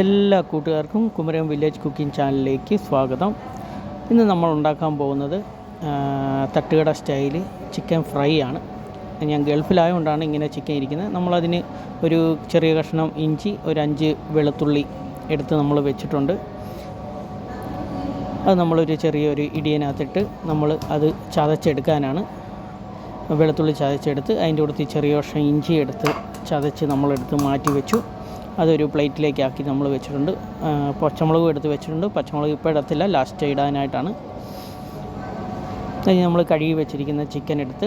എല്ലാ കൂട്ടുകാർക്കും Kumarakom village cooking ചാനലിലേക്ക് സ്വാഗതം. ഇന്ന് നമ്മൾ ഉണ്ടാക്കാൻ പോകുന്നത് തട്ടുകട സ്റ്റൈൽ ചിക്കൻ ഫ്രൈ ആണ്. ഞാൻ ഗൾഫിലായതുകൊണ്ടാണ് ഇങ്ങനെ ചിക്കൻ ഇരിക്കുന്നത്. നമ്മളതിന് ഒരു ചെറിയ കഷ്ണം ഇഞ്ചി ഒരു അഞ്ച് വെളുത്തുള്ളി എടുത്ത് നമ്മൾ വെച്ചിട്ടുണ്ട്. അത് നമ്മളൊരു ചെറിയൊരു ഇടിയനകത്തിട്ട് നമ്മൾ അത് ചതച്ചെടുക്കാനാണ്. വെളുത്തുള്ളി ചതച്ചെടുത്ത് അതിന്റെ കൂടുതൽ ചെറിയ കഷ്ണം ഇഞ്ചി എടുത്ത് ചതച്ച് നമ്മളെടുത്ത് മാറ്റി വെച്ചു. അതൊരു പ്ലേറ്റിലേക്ക് ആക്കി നമ്മൾ വെച്ചിട്ടുണ്ട്. പച്ചമുളകും എടുത്ത് വെച്ചിട്ടുണ്ട്. പച്ചമുളക് ഇപ്പോൾ ഇടത്തില്ല. ലാസ്റ്റ് ഇടാനായിട്ടാണ്. അതിന് നമ്മൾ കഴുകി വെച്ചിരിക്കുന്ന ചിക്കൻ എടുത്ത്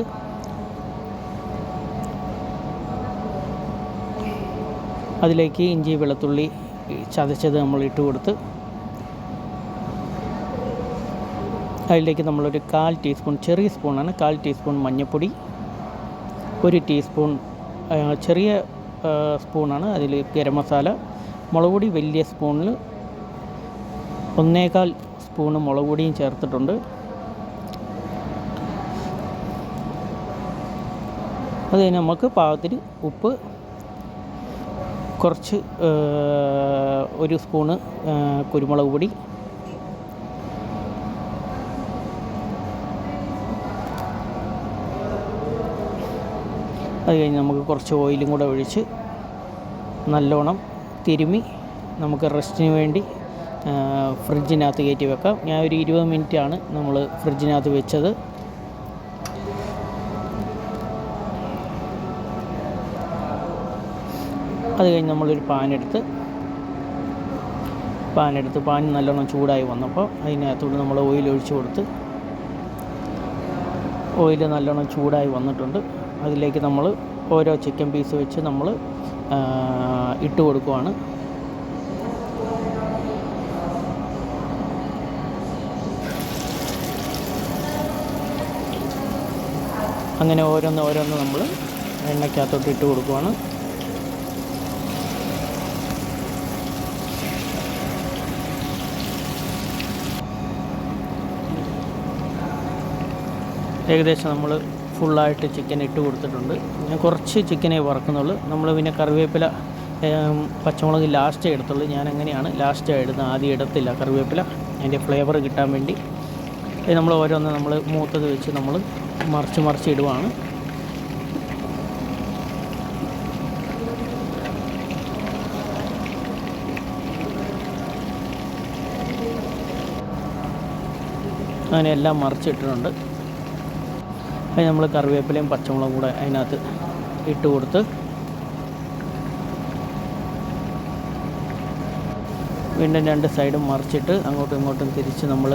അതിലേക്ക് ഇഞ്ചി വെളുത്തുള്ളി ചതച്ചത് നമ്മൾ ഇട്ട് കൊടുത്ത് അതിലേക്ക് നമ്മളൊരു കാൽ ടീസ്പൂൺ ചെറിയ സ്പൂണാണ് കാൽ ടീസ്പൂൺ മഞ്ഞൾപ്പൊടി ഒരു ടീസ്പൂൺ ചെറിയ സ്പൂണാണ്. അതിൽ ഗരം മസാല മുളക് പൊടി വലിയ സ്പൂണിൽ ഒന്നേകാൽ സ്പൂണ് മുളക് പൊടിയും ചേർത്തിട്ടുണ്ട്. അത് നമുക്ക് പാകത്തിന് ഉപ്പ് കുറച്ച് ഒരു സ്പൂണ് കുരുമുളക് പൊടി അത് കഴിഞ്ഞ് നമുക്ക് കുറച്ച് ഓയിലും കൂടെ ഒഴിച്ച് നല്ലോണം തിരുമി നമുക്ക് റെസ്റ്റിന് വേണ്ടി ഫ്രിഡ്ജിനകത്ത് കയറ്റി വെക്കാം. ഞാൻ ഒരു ഇരുപത് മിനിറ്റാണ് നമ്മൾ ഫ്രിഡ്ജിനകത്ത് വെച്ചത്. അത് കഴിഞ്ഞ് നമ്മളൊരു പാനെടുത്ത് പാനെടുത്ത് പാൻ നല്ലോണം ചൂടായി വന്നപ്പോൾ അതിനകത്തോട്ട് നമ്മൾ ഓയിൽ ഒഴിച്ച് കൊടുത്ത് ഓയിൽ നല്ലോണം ചൂടായി വന്നിട്ടുണ്ട്. അതിലേക്ക് നമ്മൾ ഓരോ ചിക്കൻ പീസ് വെച്ച് നമ്മൾ ഇട്ട് കൊടുക്കുവാണ്. അങ്ങനെ ഓരോന്ന് ഓരോന്ന് നമ്മൾ എണ്ണയ്ക്കകത്തോട്ട് ഇട്ട് കൊടുക്കുവാണ്. ഏകദേശം നമ്മൾ ഫുള്ളായിട്ട് ചിക്കൻ ഇട്ട് കൊടുത്തിട്ടുണ്ട്. ഞാൻ കുറച്ച് ചിക്കനേ വറക്കുന്നുള്ളൂ. നമ്മൾ പിന്നെ കറിവേപ്പില പച്ചമുളക് ലാസ്റ്റേ എടുത്തുള്ളൂ. ഞാൻ അങ്ങനെയാണ് ലാസ്റ്റ് ഇടുന്നത്. ആദ്യം ഇടത്തില്ല കറിവേപ്പില. അതിന്റെ ഫ്ലേവർ കിട്ടാൻ വേണ്ടി. നമ്മൾ ഓരോന്ന് നമ്മൾ മൂത്തത് വെച്ച് നമ്മൾ മറിച്ച് മറിച്ച് ഇടുവാണ്. അങ്ങനെ എല്ലാം മറിച്ചിട്ടിട്ടുണ്ട്. അത് നമ്മൾ കറിവേപ്പിലയും പച്ചമുളകും കൂടെ അതിനകത്ത് ഇട്ട് കൊടുത്ത് വീണ്ടും രണ്ട് സൈഡും മറിച്ചിട്ട് അങ്ങോട്ടും ഇങ്ങോട്ടും തിരിച്ച് നമ്മൾ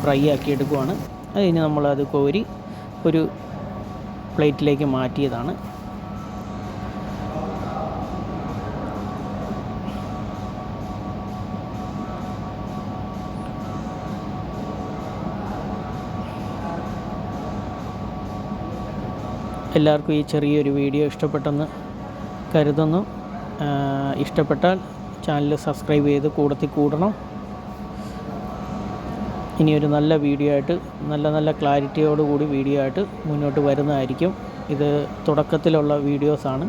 ഫ്രൈ ആക്കി എടുക്കുവാണ്. അത് കഴിഞ്ഞ് നമ്മളത് കോരി ഒരു പ്ലേറ്റിലേക്ക് മാറ്റിയതാണ്. എല്ലാവർക്കും ഈ ചെറിയൊരു വീഡിയോ ഇഷ്ടപ്പെട്ടെന്ന് കരുതുന്നു. ഇഷ്ടപ്പെട്ടാൽ ചാനൽ സബ്സ്ക്രൈബ് ചെയ്ത് കൂടത്തി കൂടണം. ഇനിയൊരു നല്ല വീഡിയോ ആയിട്ട് നല്ല നല്ല ക്ലാരിറ്റിയോടുകൂടി വീഡിയോ ആയിട്ട് മുന്നോട്ട് വരുന്നതായിരിക്കും. ഇത് തുടക്കത്തിലുള്ള വീഡിയോസാണ്.